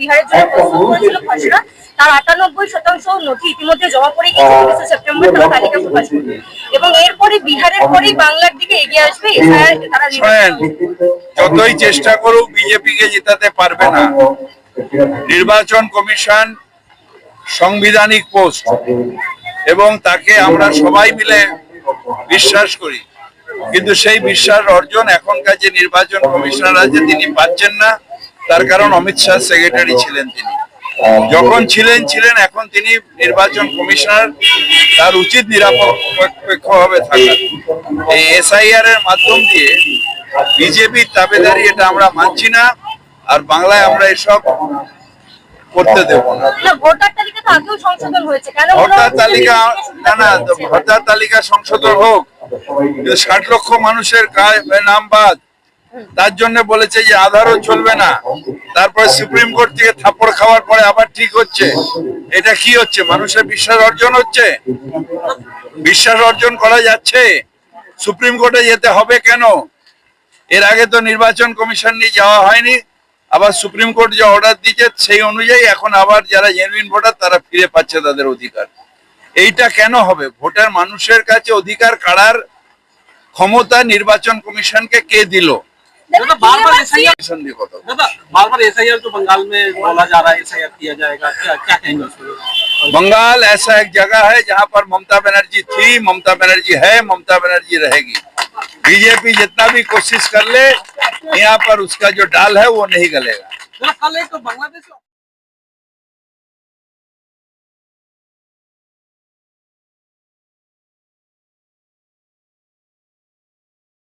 বিহারের জন্য প্রস্তুত করেছিল খসড়া তার আটানব্বই শতাংশ নথি ইতিমধ্যে জমা পড়ে গিয়েছে তিরিশে সেপ্টেম্বর তারা তালিকা প্রকাশ করবে। এবং এরপরে বিহারের পরেই বাংলার দিকে এগিয়ে আসবে তারা যতই চেষ্টা করুক বিজেপি কে জেতাতে পারবে না। নির্বাচন কমিশন সাংবিধানিক পোস্ট। এবং তাকে আমরা সবাই মিলে বিশ্বাস করি। কিন্তু সেই বিশ্বাস অর্জন এখনকার যে নির্বাচন কমিশনার আছে তিনি পাচ্ছেন না। তার কারণ অমিত শাহ সেক্রেটারি ছিলেন তিনি। যখন ছিলেন ছিলেন এখন তিনি নির্বাচন কমিশনার। তার উচিত নিরপেক্ষভাবে থাকা এই এসআইআর এর মাধ্যম দিয়ে বিজেপির দাবেদারি এটা আমরা মানছি না আর বাংলায় আমরা এসব করতে দেব না। ভোটার তালিকা না না ভোটার তালিকা সংশোধন হোক ষাট লক্ষ মানুষের নাম বাদ। তার জন্য বলেছে যে আধারও চলবে না। তারপরে সুপ্রিম কোর্ট থেকে থাপ্পড় খাওয়ার পরে আবার ঠিক হচ্ছে। এটা কি হচ্ছে? মানুষের বিশ্বাস অর্জন হচ্ছে? বিশ্বাস অর্জন করা যাচ্ছে? সুপ্রিম কোর্টে যেতে হবে কেন? এর আগে তো নির্বাচন কমিশন নিয়ে যাওয়া হয়নি। আবার সুপ্রিম কোর্ট যে অর্ডার দিয়েছে সেই অনুযায়ী এখন আবার যারা জেনুইন ভোটার তারা ফিরে পাচ্ছে তাদের অধিকার। এইটা কেন হবে? ভোটার মানুষের কাছে অধিকার কাড়ার ক্ষমতা নির্বাচন কমিশনকে কে দিল? मतलब मतलब बार बार मतलब बार बार तो बंगाल में बोला जा रहा है बंगाल ऐसा एक जगह है जहाँ पर ममता बनर्जी थी ममता बनर्जी है ममता बनर्जी रहेगी। बीजेपी जितना भी कोशिश कर ले यहाँ पर उसका जो डाल है वो नहीं गलेगा। कल एक तो बांग्लादेश